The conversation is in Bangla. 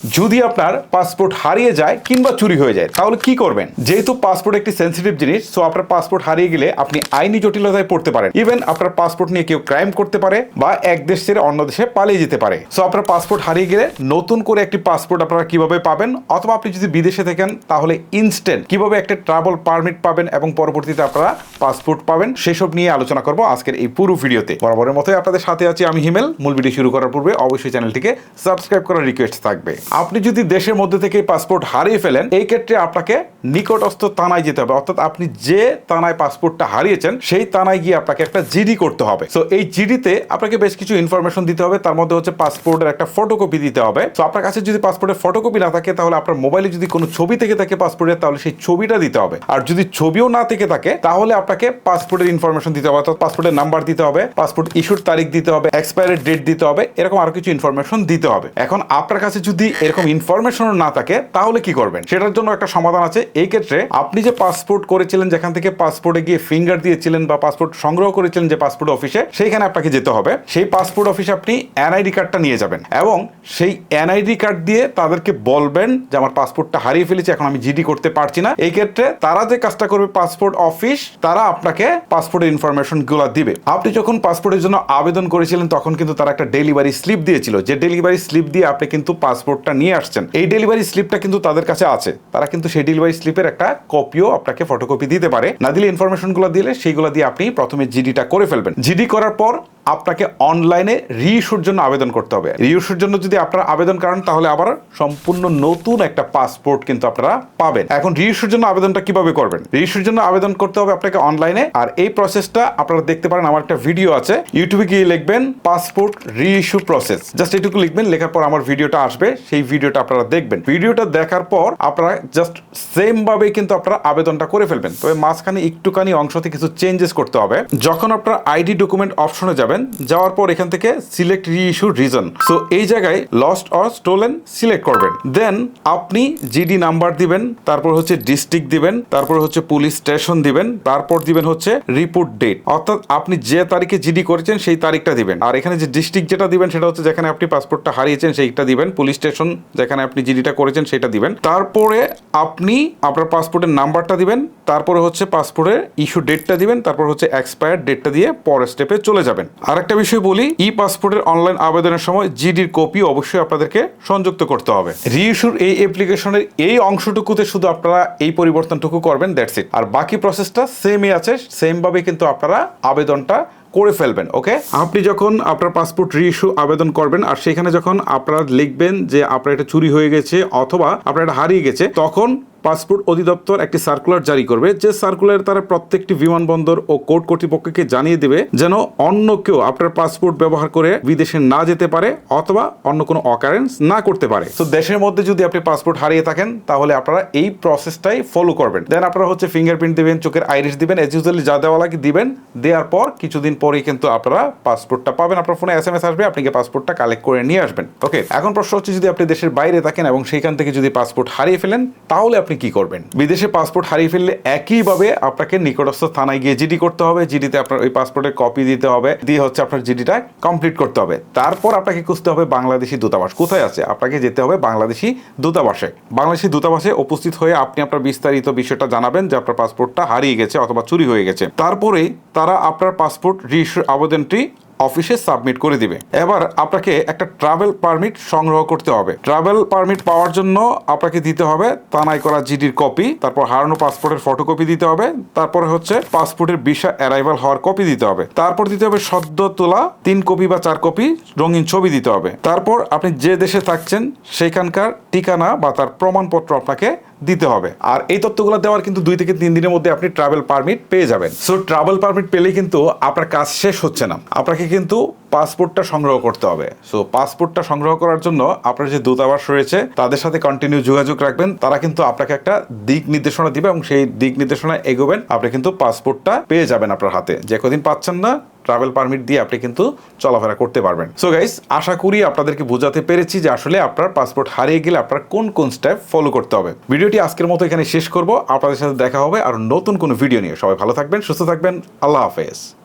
যদি আপনার পাসপোর্ট হারিয়ে যায় কিংবা চুরি হয়ে যায়, তাহলে কি করবেন? যেহেতু পাসপোর্ট একটি সেন্সিটিভ জিনিস সো আপনার পাসপোর্ট হারিয়ে গেলে আপনি আইনি জটিলতায় পড়তে পারেন। ইভেন আপনার পাসপোর্ট নিয়ে কেউ ক্রাইম করতে পারে বা এক দেশ ছেড়ে অন্য দেশে পালিয়ে যেতে পারে। সো আপনার পাসপোর্ট হারিয়ে গেলে নতুন করে একটি পাসপোর্ট আপনারা কীভাবে পাবেন? অথবা আপনি যদি বিদেশে থাকেন, তাহলে ইনস্ট্যান্ট কীভাবে একটা ট্রাভেল পারমিট পাবেন এবং পরবর্তীতে আপনারা পাসপোর্ট পাবেন, সেসব নিয়ে আলোচনা করব আজকের এই পুরো ভিডিওতে। বরাবরের মতোই আপনাদের সাথে আছি আমি হিমেল। মূল ভিডিও শুরু করার পূর্বে অবশ্যই চ্যানেলটিকে সাবস্ক্রাইব করার রিকোয়েস্ট থাকবে। আপনি যদি দেশের মধ্যে থেকে পাসপোর্ট হারিয়ে ফেলেন, এই ক্ষেত্রে আপনাকে নিকটস্থ থানায় যেতে হবে। অর্থাৎ আপনি যে থানায় পাসপোর্টটা হারিয়েছেন, সেই থানায় গিয়ে আপনাকে একটা জিডি করতে হবে। সো এই জিডিতে আপনাকে বেশ কিছু ইনফরমেশন দিতে হবে। তার মধ্যে হচ্ছে পাসপোর্টের একটা ফটোকপি দিতে হবে। তো আপনার কাছে যদি পাসপোর্টের ফটোকপি না থাকে, তাহলে আপনার মোবাইলে যদি কোনো ছবি থেকে থাকে পাসপোর্টের তাহলে সেই ছবিটা দিতে হবে। আর যদি ছবিও না থেকে থাকে, তাহলে আপনাকে পাসপোর্টের ইনফরমেশন দিতে হবে। অর্থাৎ পাসপোর্টের নাম্বার দিতে হবে পাসপোর্ট ইস্যুর তারিখ দিতে হবে এক্সপায়ারি ডেট দিতে হবে, এরকম আরও কিছু ইনফরমেশন দিতে হবে। এখন আপনার কাছে যদি এরকম ইনফরমেশন না থাকে, তাহলে কি করবেন? সেটার জন্য একটা সমাধান আছে। এই ক্ষেত্রে আপনি যে পাসপোর্ট করেছিলেন, যেখান থেকে পাসপোর্টে গিয়ে ফিঙ্গার দিয়েছিলেন বা পাসপোর্ট সংগ্রহ করেছিলেন যে পাসপোর্ট অফিসে সেইখানে আপনাকে যেতে হবে। সেই পাসপোর্ট অফিসে আপনি এনআইডি কার্ডটা নিয়ে যাবেন এবং সেই এনআইডি কার্ড দিয়ে তাদেরকে বলবেন যে, আমার পাসপোর্টটা হারিয়ে ফেলেছি, এখন আমি জিডি করতে পারছি না। এই ক্ষেত্রে তারা যে কাজটা করবে পাসপোর্ট অফিস তারা আপনাকে পাসপোর্টের ইনফরমেশনগুলা দিবে। আপনি যখন পাসপোর্টের জন্য আবেদন করেছিলেন, তখন কিন্তু তারা একটা ডেলিভারি স্লিপ দিয়েছিল। যে ডেলিভারি স্লিপ দিয়ে আপনি কিন্তু পাসপোর্টটা নিয়ে আসছেন, এই ডেলিভারি স্লিপটা কিন্তু তাদের কাছে আছে। তারা কিন্তু সেই ডেলিভারি স্লিপের একটা কপিও আপনাকে ফটোকপি দিতে পারে। না দিলে ইনফরমেশনগুলো দিলে সেইগুলো দিয়ে আপনি প্রথমে জিডিটা করে ফেলবেন। জিডি করার পর আপনাকে অনলাইনে রিইস্যুর জন্য আবেদন করতে হবে। রিইস্যুর জন্য যদি আপনারা আবেদন করেন, তাহলে আবার সম্পূর্ণ নতুন একটা পাসপোর্ট কিন্তু আপনারা পাবেন। এখন রিইস্যুর জন্য আবেদনটা কীভাবে করবেন? রিইস্যুর জন্য আবেদন করতে হবে আপনাকে অনলাইনে আর এই প্রসেসটা আপনারা দেখতে পারেন, আমার একটা ভিডিও আছে। ইউটিউবে গিয়ে লিখবেন পাসপোর্ট রিইস্যু প্রসেস জাস্ট এটুকু লিখবেন, লেখার পর আমার ভিডিওটা আসবে। সেই ভিডিওটা আপনারা দেখবেন। ভিডিওটা দেখার পর আপনারা জাস্ট সেম ভাবে কিন্তু আপনারা আবেদনটা করে ফেলবেন। তবে মাঝখানে একটুখানি অংশতে কিছু চেঞ্জেস করতে হবে। যখন আপনারা আইডি ডকুমেন্ট অপশনে যাবেন, যাওয়ার পর এখান থেকে সিলেক্ট রিইস্যু রিজন সো এই জায়গায় লস্ট অর স্টোলেন সিলেক্ট করবেন। দেন আপনি জিডি নাম্বার দিবেন, তারপর হচ্ছে ডিস্ট্রিক্ট দিবেন, তারপর হচ্ছে পুলিশ স্টেশন দিবেন, তারপর দিবেন হচ্ছে রিপোর্ট ডেট অর্থাৎ আপনি যে তারিখে জিডি করেছেন, সেই তারিখটা দিবেন। আর এখানে যে ডিস্ট্রিক্ট যেটা দিবেন, সেটা হচ্ছে যেখানে আপনি পাসপোর্টটা হারিয়েছেন, সেইটা দিবেন পুলিশ স্টেশন যেখানে আপনি জিডিটা করেছেন সেটা দিবেন। তারপরে আপনি আপনার পাসপোর্টের নাম্বারটা দিবেন, তারপরে হচ্ছে পাসপোর্টের ইস্যু ডেটটা দিবেন, তারপর হচ্ছে এক্সপায়ার ডেটটা দিয়ে পরের স্টেপে চলে যাবেন। আরেকটা বিষয় বলি ই পাসপোর্টের অনলাইন আবেদনের সময় জিডির কপি অবশ্যই আপনাদেরকে সংযুক্ত করতে হবে। রিইস্যুর এই অ্যাপ্লিকেশনের এই অংশটুকুতে শুধু আপনারা এই পরিবর্তনটুকু করবেন দ্যাটস ইট আর বাকি প্রসেসটা সেমই আছে সেম ভাবে কিন্তু আপনারা আবেদনটা করে ফেলবেন ওকে আপনি যখন আপনার পাসপোর্ট রিইস্যু আবেদন করবেন আর সেখানে যখন আপনারা লিখবেন যে আপনার এটা চুরি হয়ে গেছে অথবা আপনার এটা হারিয়ে গেছে, তখন পাসপোর্ট অধিদপ্তর একটি সার্কুলার জারি করবে, যে সার্কুলার তারা প্রত্যেকটি বিমানবন্দর ও কোর্ট কর্তৃপক্ষকে জানিয়ে দেবে যেন অন্য কেউ আপনার পাসপোর্ট ব্যবহার করে বিদেশে না যেতে পারে অথবা অন্য কোনো অকারেন্স না করতে পারে। তো দেশের মধ্যে যদি আপনি পাসপোর্ট হারিয়ে থাকেন, তাহলে আপনারা এই প্রসেসটাই ফলো করবেন। দেন আপনারা হচ্ছে ফিঙ্গারপ্রিন্ট দিবেন, চোখের আইরিস দিবেন এজ ইউজুয়ালি যা দেওয়া লাগে দিবেন। দেওয়ার পর কিছুদিন পরেই কিন্তু আপনারা পাসপোর্টটা পাবেন। আপনার ফোনে এস এম এস আসবে, আপনি পাসপোর্টটা কালেক্ট করে নিয়ে আসবেন। ওকে এখন প্রশ্ন হচ্ছে, যদি আপনি দেশের বাইরে থাকেন এবং সেইখান থেকে যদি পাসপোর্ট হারিয়ে ফেলেন, তাহলে আপনি কি করবেন? বিদেশে পাসপোর্ট হারিয়ে ফেললে একইভাবে আপনাকে নিকটস্থ থানায় গিয়ে জিডি করতে হবে। জিডিতে আপনার ওই পাসপোর্টের কপি দিতে হবে। দিয়ে হচ্ছে আপনার জিডিটা কমপ্লিট করতে হবে। তারপর আপনাকে খুঁজতে হবে বাংলাদেশি দূতাবাস। কোথায় আছে? আপনাকে যেতে হবে বাংলাদেশি দূতাবাসে। বাংলাদেশি দূতাবাসে উপস্থিত হয়ে আপনি আপনার বিস্তারিত বিষয়টা জানাবেন যে আপনার পাসপোর্টটা হারিয়ে গেছে অথবা চুরি হয়ে গেছে। তারপরে তারা আপনার পাসপোর্ট রিইস্যুর আবেদনটি অফিসে সাবমিট করে দিবে। এবার আপনাকে একটা ট্রাভেল পারমিট সংগ্রহ করতে হবে। ট্রাভেল পারমিট পাওয়ার জন্য আপনাকে দিতে হবে তানাই করা জিডির কপি, তারপর হারানো পাসপোর্টের ফটোকপি দিতে হবে, তারপরে হচ্ছে পাসপোর্টের ভিসা অ্যারাইভাল হওয়ার কপি দিতে হবে। তারপর দিতে হবে সদ্য তোলা তিন কপি বা চার কপি রঙিন ছবি দিতে হবে। তারপর আপনি যে দেশে থাকছেন সেখানকার ঠিকানা বা তার প্রমাণপত্র আপনাকে দিতে হবে। আর এই তথ্যগুলো দেওয়ার কিন্তু দুই থেকে তিন দিনের মধ্যে আপনি ট্রাভেল পারমিট পেয়ে যাবেন। সো ট্রাভেল পারমিট পেলেই কিন্তু আপনার কাজ শেষ হচ্ছে না। আপনাকে কিন্তু পাসপোর্টটা সংগ্রহ করতে হবে। সো পাসপোর্টটা সংগ্রহ করার জন্য আপনার যে দূতাবাস রয়েছে, তাদের সাথে কন্টিনিউ যোগাযোগ রাখবেন। তারা কিন্তু আপনাকে একটা দিক নির্দেশনা দিবে এবং সেই দিক নির্দেশনা এগোবেন। আপনি কিন্তু পাসপোর্টটা পেয়ে যাবেন আপনার হাতে। যে কদিন পাচ্ছেন না ট্রাভেল পারমিট দিয়ে আপনি কিন্তু চলাফেরা করতে পারবেন। সো গাইস আশা করি আপনাদেরকে বোঝাতে পেরেছি যে আসলে আপনার পাসপোর্ট হারিয়ে গেলে আপনার কোন কোন স্টেপ ফলো করতে হবে। ভিডিওটি আজকের মতো এখানে শেষ করব। আপনাদের সাথে দেখা হবে আর নতুন কোনো ভিডিও নিয়ে। সবাই ভালো থাকবেন, সুস্থ থাকবেন। আল্লাহ হাফেজ।